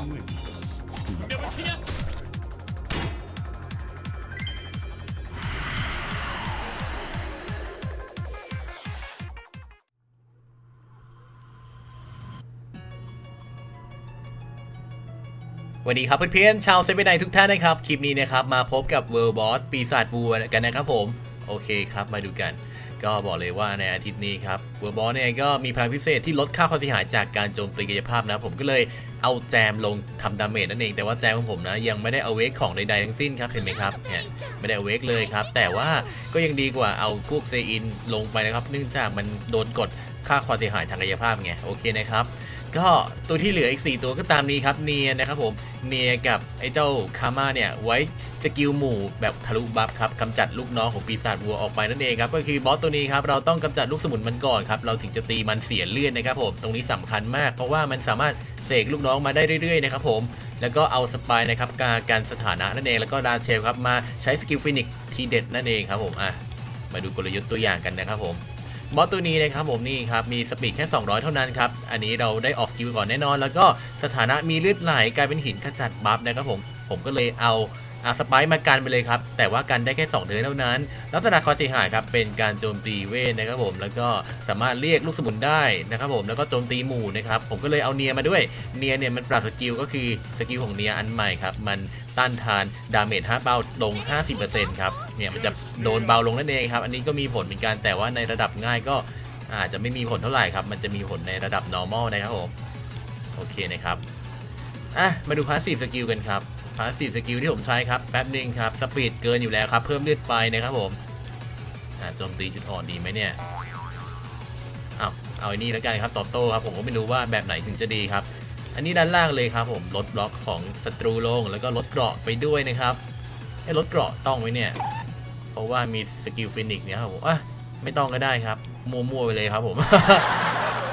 สวัสดีครับเพื่อนๆชาวเซเว่นไนทุกท่านนะครับ คลิปนี้นะครับ มาพบกับ World Boss ปีศาจวัวกันนะครับผม โอเคครับมาดูกัน ก็บอกเลยว่าในอาทิตย์นี้ครับ World Boss เนี่ยก็มีพลังพิเศษที่ลดค่าความเสียหายจากการโจมตีกายภาพนะ ผมก็เลยเอาแจมลงทำดาเมจนั่นเอง แต่ว่าแจมของผมนะ ยังไม่ได้เอาเวกของใดๆทั้งสิ้นครับ เห็นไหมครับเนี่ยไม่ได้เอาเวกเลยครับ แต่ว่าก็ยังดีกว่าเอาพวกเซอินลงไปนะครับ เนื่องจากมันโดนกดค่าความเสียหายทางกายภาพไงโอเคนะครับ ก็ตัวที่เหลืออีก 4 ตัวก็ตามนี้ครับเนียนะครับผมเนียกับไอ้เจ้าคาม่าเนี่ยไว้สกิลหมู่แบบทะลุบัฟครับกำจัดลูกน้องของปีศาจวัวออกไปนั่นเองครับก็คือบอสตัวนี้ครับเราต้องกำจัดลูกสมุนมันก่อนครับเราถึงจะตีมันเสียเลือดนะครับผมตรงนี้สำคัญมาก เพราะว่ามันสามารถเสกลูกน้องมาได้เรื่อยๆนะครับผมแล้วก็เอาสปายนะครับการการสถานะนั่นเองแล้วก็ดาเชลครับมาใช้สกิลฟินิกทีเด็ดนั่นเองครับผมอะมาดูกลยุทธ์ตัวอย่างกันนะครับผม บอสตัวนี้นะครับผมนี่ครับมีสปีดแค่ 200 เท่านั้นครับ อันนี้เราได้ออกสกิลก่อนแน่นอน แล้วก็สถานะมีเลือดไหลกลายเป็นหินขจัดบัฟนะครับผม ผมก็เลยเอา อาสไปมากันไปเลยครับ แต่ว่ากันได้แค่2เทิร์นเท่านั้น ลักษณะความเสียหายครับเป็นการโจมตีเวทนะครับผม แล้วก็สามารถเรียกลูกสมุนได้นะครับผมแล้วก็โจมตีหมู่นะครับผมก็เลยเอาเนียมาด้วยเนียเนี่ยมันปรับสกิลก็คือสกิลของเนียอันใหม่ครับมันต้านทานดาเมจ5เบาลง 50%ครับเนี่ยมันจะโดนเบาลงนั่นเองครับ อันนี้ก็มีผลเหมือนกันแต่ว่าในระดับง่ายก็อาจจะไม่มีผลเท่าไหร่ครับ มันจะมีผลในระดับ normal นะครับผม โอเคนะครับ อะ มาดูพาสซีฟสกิลกันครับาสซีฟสกิลที่ผมใช้ครับแป๊บหนึงครับสปีดเกินอยู่แล้วครับ เพิ่มเลือดไปนะครับผมโจมตีจุดอ่อนดีไหมเนี่ยเอาเอาไอ้นี่แล้วกันครับตอบโต้ครับผมก็ไม่รู้ว่าแบบไหนถึงจะดีครับ อันนี้ด้านล่างเลยครับผมลดบล็อกของศัตรูลงแล้วก็ลดเกราะไปด้วยนะครับไอ้ลดเกราะต้องไหมเนี่ย เพราะว่ามีสกิลฟินิกเนี่ยครับผมอะไม่ต้องก็ได้ครับมัวๆไปเลยครับผม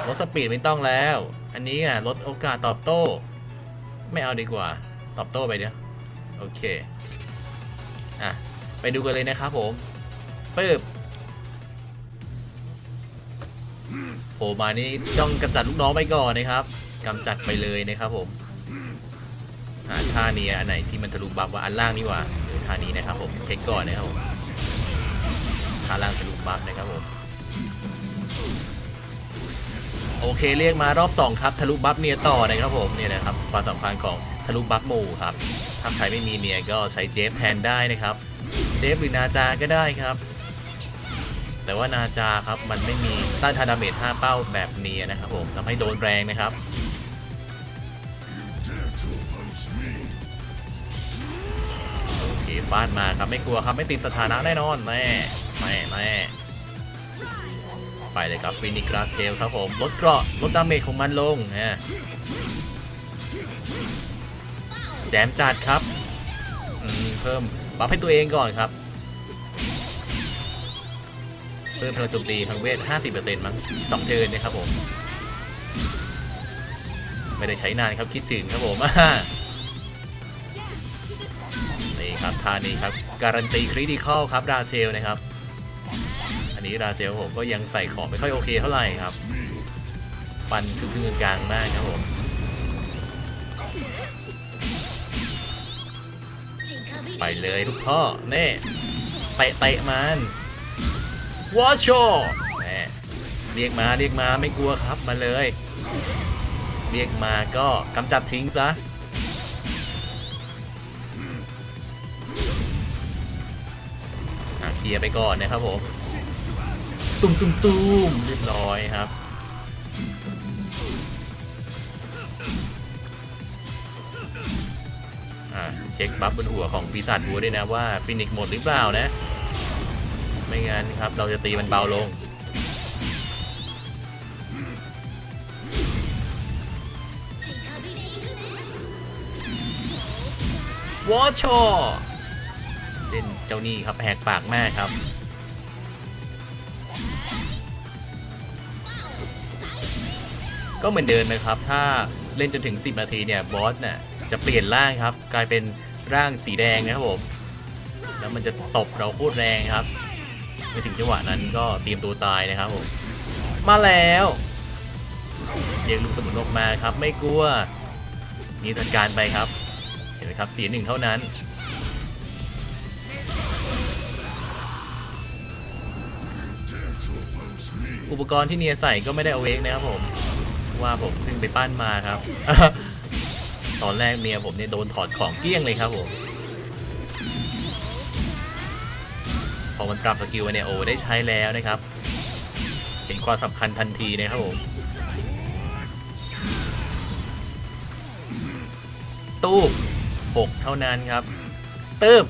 ลดสปีดไม่ต้องแล้ว อันนี้อะลดโอกาสตอบโต้ ไม่เอาดีกว่า ตอบโต้ไปเดี๋ยวโอเค อะ ไปดูกันเลยนะครับผมปึ๊บโผล่มานี่ต้องกำจัดลูกน้องไปก่อนนะครับกำจัดไปเลยนะครับผมอ่าท่านี้อันไหนที่มันทะลุบัฟว่าอันล่างนี่หว่าท่านี้นะครับผมเช็คก่อนนะครับผมท่าล่างทะลุบัฟนะครับผมโอเคเรียกมารอบ2ครับทะลุบัฟเนียต่อนะครับผมเนี่ยนะครับความสำคัญของ ทะลุบัฟหมู่ครับ ถ้าใครไม่มีเนียก็ใช้เจฟแทนได้นะครับ เจฟหรือนาจาก็ได้ครับ แต่ว่านาจาครับมันไม่มีต้านทานดาเมจ5เป้าแบบเนียนะครับผมทำให้โดนแรงนะครับโอเคฟาดมาครับไม่กลัวครับไม่ติดสถานะแน่นอนแม่แม่แม่ไปเลยครับฟินิกราเชลครับผมลดเกราะลดดาเมจของมันลงนะ แจมจัดครับเพิ่มบัฟให้ตัวเองก่อนครับเพิ่มพลังโจมตีทางเวท 50%มั้งสองเทินนะครับผม ไม่ได้ใช้นานครับคิดถึงครับผมนี่ครับท่านี้ครับ การันตีคริติคอลครับราเชลนะครับ อันนี้ราเชลผมก็ยังใส่ของไม่ค่อยโอเคเท่าไหร่ครับ ปันคือคือกลางมากครับผม ไปเลยทุกพ่อเน่เตะเตะมันวอชโชแน่เรียกมาเรียกมาไม่กลัวครับมาเลย เรียกมาก็กำจัดทิ้งซะอะเคลียร์ไปก่อนนะครับผม ตุ้มตุ้มตุ้มเรียบร้อยครับ ช็คบัฟบนหัวของปีศาจวัวด้วยนะว่าฟินิกหมดหรือเปล่านะ ไม่งั้นครับเราจะตีมันเบาลง วอชอเล่นเจ้านี่ครับแหกปากแมากครับก็เหมือนเดิมนะครับ ถ้าเล่นจนถึง 10 นาทีเนี่ยบอสเนี่ยจะเปลี่ยนร่างครับ กลายเป็น ร่างสีแดงนะครับผม แล้วมันจะตบเราโคตรแรงครับไม่ถึงจังหวะนั้นก็เตรียมตัวตายนะครับผม มาแล้วเรียกลูกสมุนออกมาครับ ไม่กลัวนี่จัดการไปครับ เห็นไหมครับเสียหนึ่งเท่านั้น อุปกรณ์ที่เนียใส่ก็ไม่ได้เอาเวกนะครับผม ว่าผมเพิ่งไปปั้นมาครับ ตอนแรกเมียผมเนี่ยโดนถอดของเกลี้ยงเลยครับผม พอมันปรับสกิลมาเนี่ยโอ้ได้ใช้แล้วนะครับ เห็นความสำคัญทันทีนะครับผมตู้หกเท่านั้นครับตืบ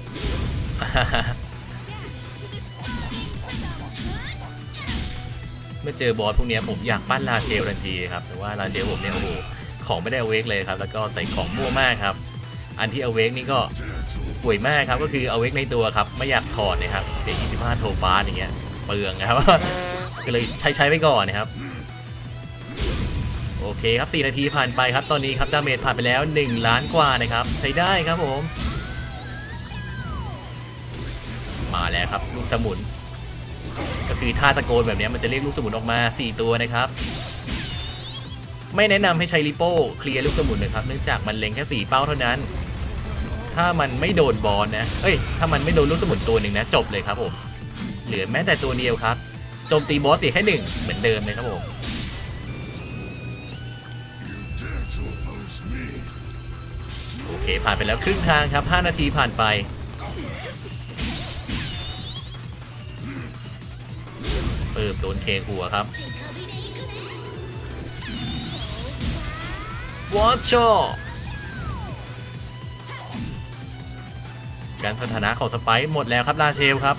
เมื่อเจอบอสพวกนี้ผมอยากปั้นลาเชลทันทีครับ แต่ว่าลาเชลผมเนี่ยโอ้โห ของไม่ได้เอาเวกเลยครับ แล้วก็ใส่ของมั่วมากครับ อันที่เอาเวกนี่ก็ป่วยมากครับก็คือเอาเวกในตัวครับ ไม่อยากถอดนะครับเสีย25 โทฟาสอย่างเงี้ยเปลืองนะครับ ก็เลยใช้ใช้ไปก่อนนะครับ โอเคครับ 4 นาทีผ่านไปครับ ตอนนี้ครับดาเมจผ่านไปแล้ว 1 ล้านกว่านะครับ ใช้ได้ครับผม มาแล้วครับลูกสมุน ก็คือท่าตะโกนแบบนี้มันจะเรียกลูกสมุนออกมา 4 ตัวนะครับ ไม่แนะนำให้ใช้ลิโป้เคลียร์ลูกสมุนนะครับเนื่องจากมันเล็งแค่ 4 เป้าเท่านั้น ถ้ามันไม่โดนบอลนะเอ้ยถ้ามันไม่โดนลูกสมุนตัวหนึ่งนะจบเลยครับผมเหลือแม้แต่ตัวเดียวครับโจมตีบอสเสียแค่หนึ่งเหมือนเดิมเลยครับผมโอเคผ่านไปแล้วครึ่งทางครับ 5 นาทีผ่านไป เปิบโดนเคหัวครับ วอชชอการสถานะของสไปซ์หมดแล้วครับลาเชลครับ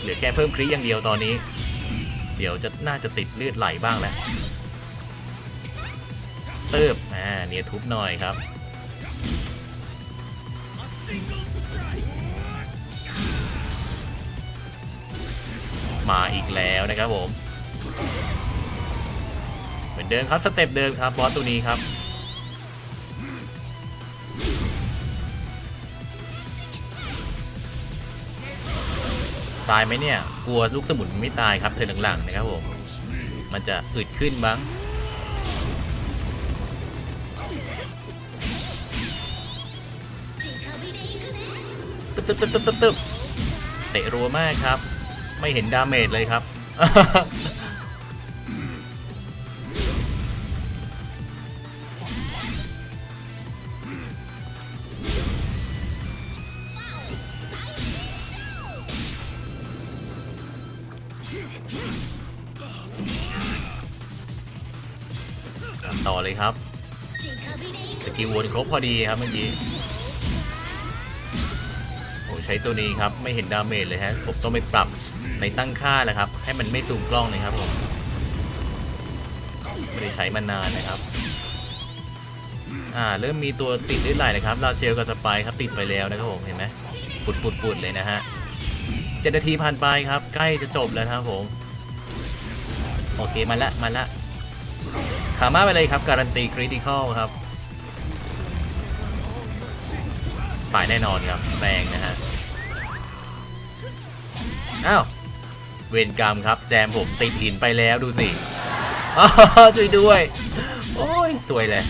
เหลือแค่เพิ่มคริอย่างเดียวตอนนี้ เดี๋ยวจะน่าจะติดเลือดไหลบ้างแหล้วเติบอ่าเนี่ยทุบหน่อยครับ มาอีกแล้วนะครับผม เหมือนเดิมครับสเต็ปเดิมครับบอสตัวนี้ครับ ตายไหมเนี่ย กลัวลูกสมุนไม่ตายครับเธอหลังๆนะครับผม มันจะอึดขึ้นบ้างตึ๊บตึ๊บตึ๊บตึ๊บตึ๊บตึ๊บเตะรัวมากครับ ไม่เห็นดาเมจเลยครับ วนครบพอดีครับเมื่อกี้โอ้ใช้ตัวนี้ครับไม่เห็นดาเมจเลยฮะผมต้องไปปรับในตั้งค่าแหล้วครับ ให้มันไม่ซูมกล้องเลยครับผมไม่ได้ใช้มานานนะครับอ่าเริ่มมีตัวติดเลือดไหลนะครับลาเชลกับสไปครับติดไปแล้วนะครับผมเห็นไหมปุดปุดปุดเลยนะฮะเจ็ดนาทีผ่านไปครับ ใกล้จะจบแล้วครับผมโอเคมาละมาละขามาไปเลยครับ การันตีคริติคอลครับ ตายแน่นอนครับแรงนะฮะ อ้าว เวรกรรมครับ แจมผมติดหินไปแล้วดูสิอ้าวช่วยด้วย โอ้ย สวยเลย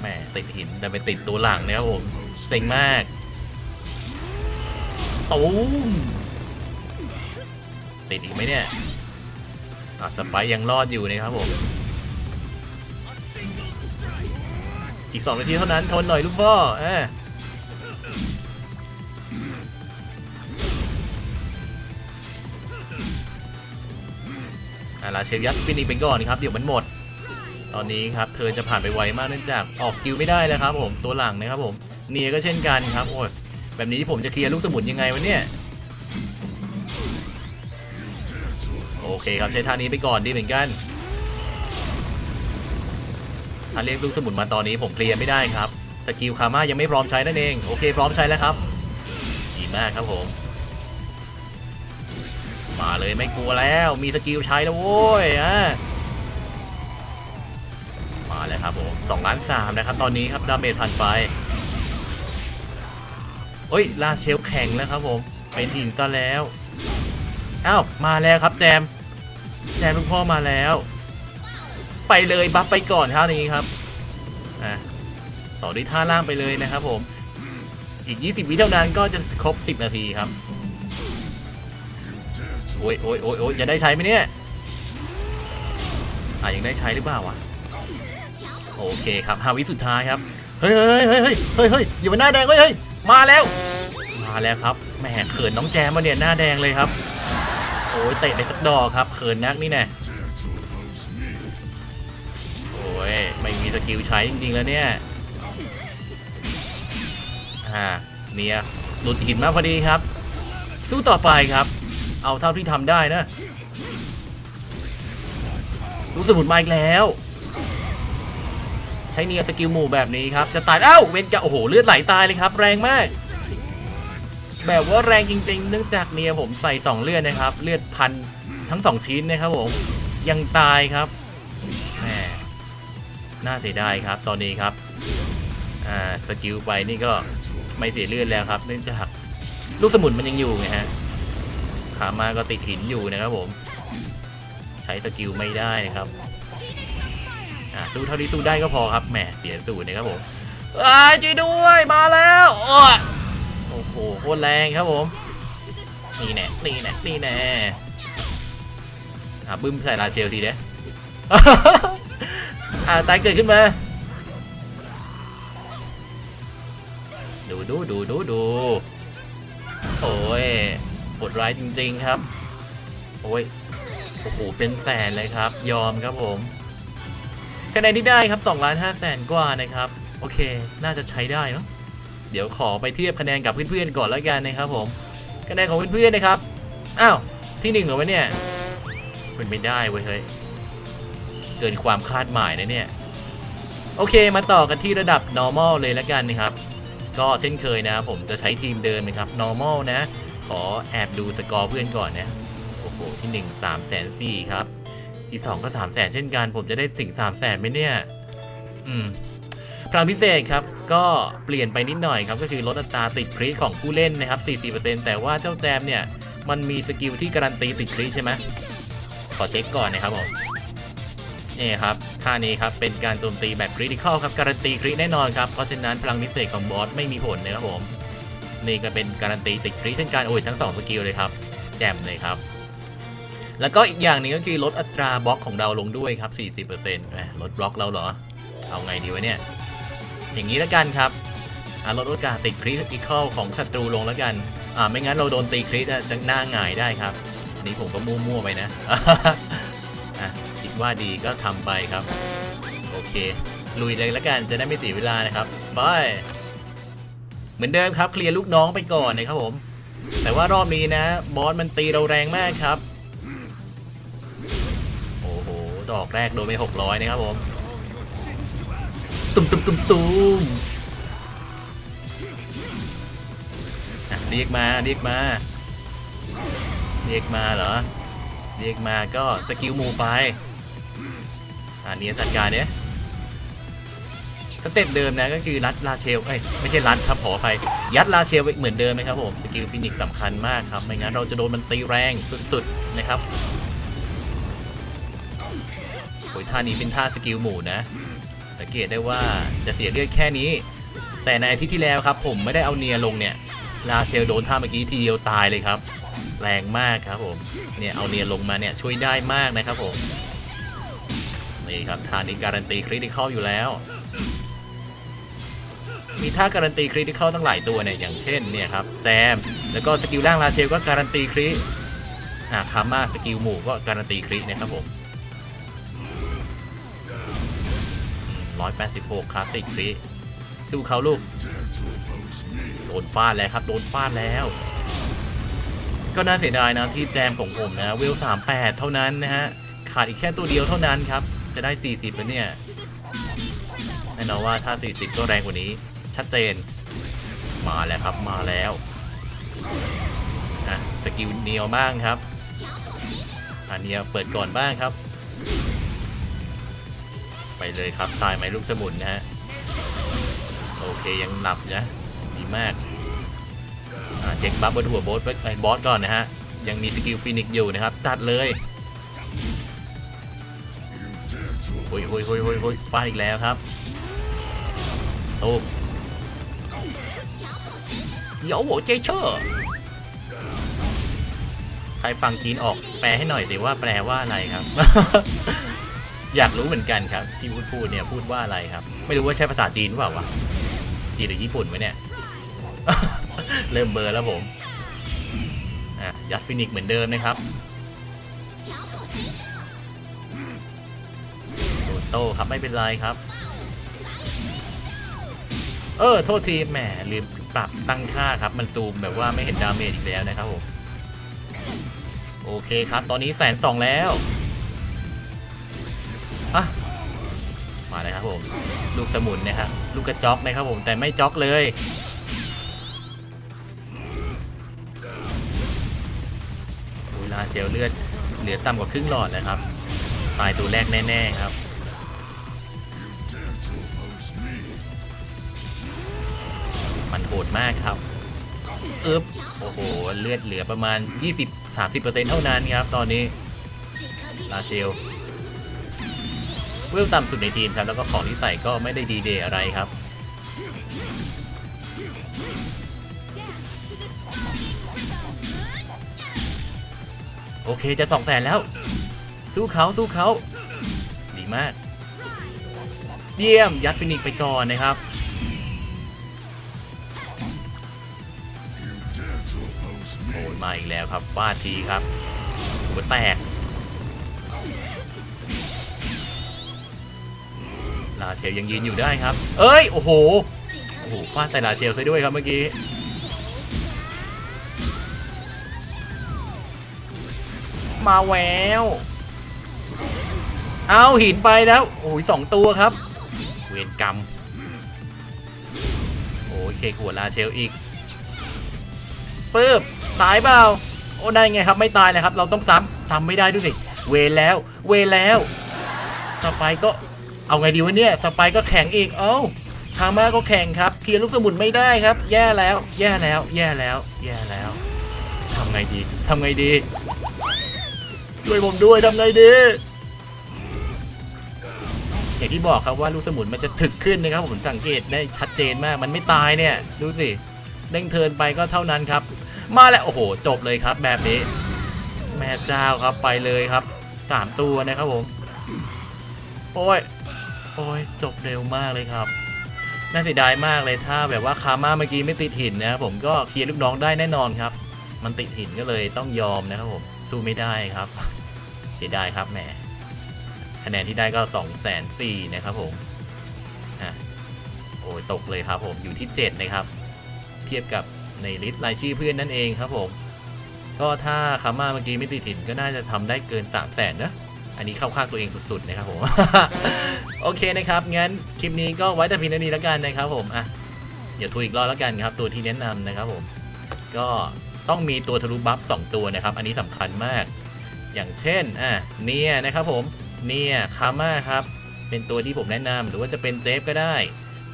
แหมติดหินแต่ไปติดตัวหลังนะครับผมเซ็งมากตูมติดอีกไหมเนี่ยอะสไปยังรอดอยู่นะครับผม อีกสองนาทีเท่านั้นทนหน่อยลูกพ่อเออ อาลาเชลยัดฟินิกไปก่อนครับเดี๋ยวมันหมด ตอนนี้ครับเธอจะผ่านไปไวมากเนื่องจากออกสกิลไม่ได้แล้วครับผมตัวหลังนะครับผมเนียก็เช่นกันครับโอ้ยแบบนี้ผมจะเคลียร์ลูกสมุนยังไงวะเนี่ยโอเคครับใช้ท่านี้ไปก่อนดีเหมือนกันถ้าเรียกลูกสมุนมาตอนนี้ผมเคลียร์ไม่ได้ครับสกิลคาม่ายังไม่พร้อมใช้นั่นเองโอเคพร้อมใช้แล้วครับดีมากครับผม มาเลยไม่กลัวแล้ว มีสกิลใช้แล้วโว้ยอะมาเลยครับผมสองล้านสามนะครับ ตอนนี้ครับดาเมจผ่านไปโอ้ยลาเชลแข็งแล้วครับผม เป็นหินซะแล้วอ้าวมาแล้วครับแจม แจมลูกพ่อมาแล้ว ไปเลยบัฟไปก่อนครานี้ครับอะต่อด้วยท่าล่างไปเลยนะครับผมอีก 20 วิเท่านั้นก็จะครบ 10 นาทีครับ โอ้ยโอ้ยโอ้ยโอ้ยจะได้ใช้ไหมเนี่ยอะยังได้ใช้หรือเปล่าวะโอเคครับห้าวิสุดท้ายครับเฮ้ยเฮ้ยเฮ้ยเฮ้ยเฮ้ยเฮ้ยอยู่บนหน้าแดงเฮ้ยเฮ้ยมาแล้ว มาแล้วครับแหมเขินน้องแจมมาเนี่ยหน้าแดงเลยครับโอ้ยเตะไปสักดอกครับเขินนักนี่แน่โอ้ยไม่มีสกิลใช้จริงๆแล้วเนี่ยอ่าเนี่ยหลุดหินมาพอดีครับ สู้ต่อไปครับ เอาเท่าที่ทำได้นะ รู้สมุนมาอีกแล้ว ใช้เนียสกิลหมู่แบบนี้ครับ จะตายเอ้าเวนกะโอ้โห เลือดไหลตายเลยครับ แรงมาก แบบว่าแรงจริง ๆ เนื่องจากเนียผมใส่สองเลือดนะครับ เลือดพันทั้งสองชิ้นนะครับผม ยังตายครับแหมน่าเสียดายครับตอนนี้ครับอ่าสกิลไปนี่ก็ไม่เสียเลือดแล้วครับ เนื่องจากลูกสมุนมันยังอยู่ไงฮะ ขามาก็ติดหินอยู่นะครับผม ใช้สกิลไม่ได้นะครับอ่าสู้เท่าที่สู้ได้ก็พอครับแหมเสียสูตรนะครับผมอ้าจีด้วยมาแล้วโอ้โอ้โหโคตรแรงครับผม นี่แน่นี่แน่นี่แน่อ่าบึ้มใส่ลาเชลทีเด้อ่าตายเกิดขึ้นมาดูดูดูดูดูโอ้ย ปวดร้ายจริง ๆ ครับ โอ้ย โอ้โห เป็นแสนเลยครับ ยอมครับผมคะแนนที่ได้ครับ2ล้าน5แสนกว่านะครับ โอเค น่าจะใช้ได้เนาะเดี๋ยวขอไปเทียบคะแนนกับเพื่อนๆก่อนแล้วกันนะครับผม คะแนนของเพื่อนๆนะครับ อ้าว ที่หนึ่งเหรอวะเนี่ยเป็นไม่ได้เว้ยเฮ้ย เกินความคาดหมายนะเนี่ย โอเค มาต่อกันที่ระดับ normal เลยแล้วกันนะครับ ก็เช่นเคยนะ ผมจะใช้ทีมเดิมนะครับ normal นะ ขอแอบดูสกอร์เพื่อนก่อนนะ โอ้โห ที่ 1 3แสนสี่ครับ ที่ 2 ก็3 0 0แสนเช่นกัน ผมจะได้สิ่ง3 0 0แสนไหมเนี่ย อืมพลังพิเศษครับ ก็เปลี่ยนไปนิดหน่อยครับ ก็คือลดอัตราติดคริของผู้เล่นนะครับ 40%แต่ว่าเจ้าแจมเนี่ย มันมีสกิลที่การันตีติดคริใช่ไหมขอเช็คก่อนนะครับผมนี่ครับท่านี้ครับ เป็นการโจมตีแบบคริติคอลครับ การันตีคริแน่นอนครับ เพราะฉะนั้นพลังพิเศษของบอสไม่มีผลนะครับผม นี่ก็เป็นการันตีติดคริสเช่นกันโอ้ยทั้งสองสกิลเลยครับแจ่มเลยครับ แล้วก็อีกอย่างหนึงก็คือลดอัตราบล็อกของเราลงด้วยครับ 40%ลดบล็อกเราเหรอ เอาไงดีวะเนี่ย อย่างนี้แล้วกันครับลดโอกาสติดคริสติคอลของศัตรูลงแล้วกันอ่าไม่งั้นเราโดนตีคริตอะจะหน้าหงายได้ครับอันนี้ผมก็มั่วๆไปนะอะคิดว่าดีก็ทำไปครับ โอเค ลุยเลยแล้วกันจะได้ไม่เสียเวลานะครับบาย เหมือนเดิมครับเคลียร์ลูกน้องไปก่อนนะครับผม แต่ว่ารอบนี้นะ บอสมันตีเราแรงมากครับ โอ้โห ดอกแรกโดนไป600 นะครับผม ตุ้มตุ้มตุ้มตุ้มเรียกมาเรียกมาเรียกมาเหรอเรียกมาก็สกิลหมูไปอันนี้จัดการเนี้ย เต็ปเดิมนะก็คือรัดลาเชลเอ้ยไม่ใช่รัดครับขออภัยยัดลาเชลเหมือนเดิมไหมครับผมสกิลฟินิกสำคัญมากครับไม่งั้นเราจะโดนมันตีแรงสุดๆนะครับโอ้ยท่านี้เป็นท่าสกิลหมูนะสังเกตได้ว่าจะเสียเลือดแค่นี้ แต่ในอาทิตย์ที่แล้วครับผมไม่ได้เอาเนียลงเนี่ยลาเชลโดนท่าเมื่อกี้ทีเดียวตายเลยครับ แรงมากครับผมเนี่ยเอาเนียลงมาเนี่ยช่วยได้มากนะครับผมนี่ครับท่านี้การันตีคริติคอลอยู่แล้ว มีท่าการันตีคริติคอลตั้งหลายตัวเนี่ยอย่างเช่นเนี่ยครับแจม แล้วก็สกิลล่างลาเชลก็การันตีคริอ่าคาม่าสกิลหมู่ก็การันตีครินะครับผม186ครับติดคริสู้เขาลูกโดนฟาดแล้วครับโดนฟาดแล้ว ก็น่าเสียดายนะที่แจมของผมนะเวล38 เท่านั้นนะฮะขาดอีกแค่ตัวเดียวเท่านั้นครับ จะได้ 40แล้วเนี่ยแน่นอนว่าถ้า 40 ก็แรงกว่านี้ ชัดเจน มาแล้วครับมาแล้วนะสกิลเนียวบ้างครับอันเนียเปิดก่อนบ้างครับ ไปเลยครับตายไหมลูกสมุนนะฮะโอเคยังหลับนะดีมากเช็คบัฟบนหัวบอสไอ้บอสก่อนนะฮะ ยังมีสกิลฟินิกอยู่นะครับ ตัดเลยโอ้ยโอ้ยโอ้ยโอ้ยฟาดอีกแล้วครับตูม เดี๋ยโหเจเชอร์ใครฟังจีนออกแปลให้หน่อยสิว่าแปลว่าอะไรครับ อยากรู้เหมือนกันครับ ที่พูดพูดเนี่ยพูดว่าอะไรครับ ไม่รู้ว่าใช่ภาษาจีนหรือเปล่าวะจีนหรือญี่ปุ่นไวะเนี่ย เริ่มเบอร์แล้วผมอะยัดฟินิกเหมือนเดิมนะครับโดนโต้ครับไม่เป็นไรครับ เออ โทษทีแหมลืมปรับตั้งค่าครับ มันซูมแบบว่าไม่เห็นดาเมจอีกแล้วนะครับผมโอเคครับ ตอนนี้แสนสองแล้วอะมาเลยครับผม ลูกสมุนนะครับ ลูกกระจอกนะครับผม แต่ไม่จ็อกเลย เวลาเชลเลือด เหลือต่ำกว่าครึ่งหลอดนะครับ ตายตัวแรกแน่ ๆ ครับ มันโหดมากครับเอึบโอ้โห เลือดเหลือประมาณ 20-30%เท่านั้นครับ ตอนนี้ ลาเชลเวลต่ำสุดในทีมครับ แล้วก็ของที่ใส่ก็ไม่ได้ดีเดย์อะไรครับ โอเคจะสองแสนแล้ว สู้เขาสู้เขาดีมาก เยี่ยมยัดฟินิกไปก่อนนะครับ โอ้ยมาอีกแล้วครับฟาดทีครับหัวแตก ลาเชลยังยืนอยู่ได้ครับ เอ้ย โอ้โห โอ้โหฟาดใส่ลาเชลซะด้วยครับเมื่อกี้มาแววเอาหินไปแล้ว โอ้ยสองตัวครับ เวรกรรม โอ้ยเคขวดลาเชลอีกปึ๊บ ตายเปล่าโอ้ได้ไงครับไม่ตายเลยครับ เราต้องซ้ำซ้ำไม่ได้ด้วยสิ เวแล้ว เวแล้ว สไปก็เอาไงดีวะเนี่ย สไปก็แข็งอีก เอ้าทามาก็แข็งครับ เคลียร์ลูกสมุนไม่ได้ครับ แย่แล้ว แย่แล้ว แย่แล้ว แย่แล้วทำไงดีทำไงดี ช่วยผมด้วยทำไงดีอย่างที่บอกครับว่าลูกสมุนมันจะถึกขึ้นนะครับผมสังเกตได้ชัดเจนมากมันไม่ตายเนี่ย ดูสิเด้งเทินไปก็เท่านั้นครับ มาแล้วโอ้โห จบเลยครับ แบบนี้ แม่เจ้าครับไปเลยครับสามตัวนะครับผมโอ้ยโอ้ยจบเร็วมากเลยครับน่าเสียดายมากเลยถ้าแบบว่าคาม่าเมื่อกี้ไม่ติดหินนะผมก็เคลียร์ลูกน้องได้แน่นอนครับ มันติดหินก็เลยต้องยอมนะครับผมสู้ไม่ได้ครับเสียดายครับแหมคะแนนที่ได้ก็2องแสนสี่นะครับผมอะโอ้ยตกเลยครับผมอยู่ที่ 7 นะครับ เทียบกับ ในลิสต์รายชื่อเพื่อนนั่นเองครับผม ก็ถ้าคาม่าเมื่อกี้ไม่ติดหินก็น่าจะทำได้เกิน 3 0 0แสนนะอันนี้เข้าข้างตัวเองสุดๆนะครับผม โอเคนะครับ งั้นคลิปนี้ก็ไว้แต่เพียงเท่านี้แล้วกันนะครับผมอะเดี๋ยวทัวร์อีกรอบแล้วกันครับ ตัวที่แนะนำนะครับผม ก็ต้องมีตัวทะลุบัฟสองตัวนะครับ อันนี้สำคัญมาก อย่างเช่นอะเนียนะครับผมเนียคาม่าครับ เป็นตัวที่ผมแนะนำหรือว่าจะเป็นเจฟก็ได้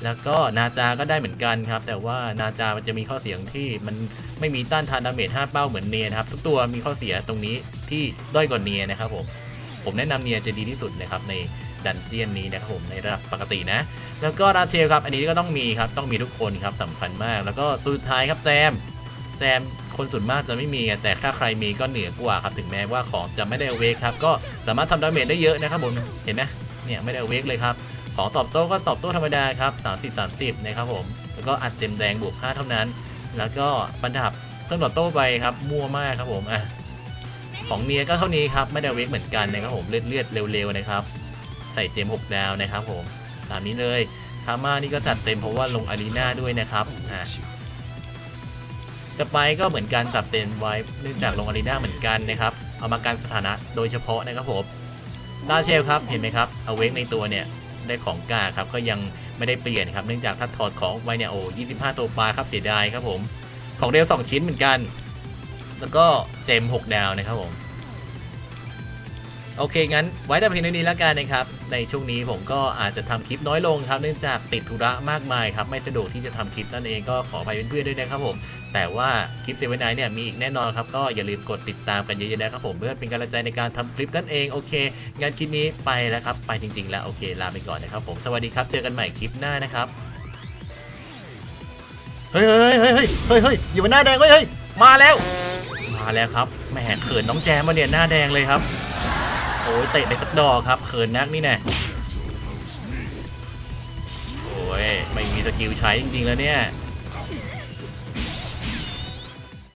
แล้วก็นาจาก็ได้เหมือนกันครับ แต่ว่านาจามันจะมีข้อเสียงที่มันไม่มีต้านทานดาเมจ5เป้าเหมือนเนียนะครับ ทุกตัวมีข้อเสียตรงนี้ที่ด้อยกว่าเนียนะครับผมผมแนะนำเนียจะดีที่สุดนะครับในดันเจียนนี้นะครับผมในระดับปกตินะ แล้วก็ราเชลครับ อันนี้ก็ต้องมีครับต้องมีทุกคนครับสำคัญมาก แล้วก็ตัวสุดท้ายครับแจมแจมคนส่วนมากจะไม่มีแต่ถ้าใครมีก็เหนือกว่าครับถึงแม้ว่าของจะไม่ได้เวกครับก็สามารถทำดาเมจได้เยอะนะครับผมเห็นไหมเนี่ยไม่ได้เวกเลยครับ ของตอบโต้ก็ตอบโต้ธรรมดาครับ30 30นะครับผม แล้วก็อัดเจมแดงบวก5เท่านั้น แล้วก็บรรดับเครื่องตอบโต้ไปครับมั่วมากครับผมอะของเนียก็เท่านี้ครับไม่ได้เวกเหมือนกันนะครับผมเลือดเลือดเร็วๆนะครับ ใส่เจม6ดาวนะครับผมตามนี้เลยคาม่านี่ก็จัดเต็มเพราะว่าลงอารีนาด้วยนะครับอะจะไปก็เหมือนกันจับเต็มไว้เนื่องจากลงอารีนาเหมือนกันนะครับเอามาการสถานะโดยเฉพาะนะครับผมดาเชลครับเห็นไหมครับเอาเวกในตัวเนี่ย ได้ของกาครับก็ยังไม่ได้เปลี่ยนครับเนื่องจากถ้าถอดของไว้เนี่ยโอ้25ตัวปลาครับเสียดายครับผมของเดล2ชิ้นเหมือนกัน แล้วก็เจม6ดาวนะครับผม โอเค งั้นไว้แต่เพียงเท่านี้แล้วกันนะครับ ในช่วงนี้ผมก็อาจจะทำคลิปน้อยลงครับ เนื่องจากติดธุระมากมายครับ ไม่สะดวกที่จะทำคลิปนั่นเองก็ขออภัยเพื่อนๆด้วยนะครับผม แต่ว่าคลิปเซเว่นไนเนี่ยมีอีกแน่นอนครับ ก็อย่าลืมกดติดตามกันเยอะๆนะครับผมเพื่อเป็นกำลังใจในการทำคลิปนั่นเอง โอเค งั้นคลิปนี้ไปแล้วครับ ไปจริง ๆ แล้วโอเค ลาไปก่อนนะครับผม สวัสดีครับ เจอกันใหม่คลิปหน้านะครับ เฮ้ยเฮ้ยเฮ้ยเฮ้ยเฮ้ยเฮ้ยอยู่บนหน้าแดงเฮ้ยเฮ้ยมาแล้ว มาแล้วครับแหมเขินน้องแจมมาเนี่ยหน้าแดงเลยครับ โอ้ยเตะไปสักดอกครับเขินนักนี่แน่โอ้ยไม่มีสกิลใช้จริงๆแล้วเนี่ย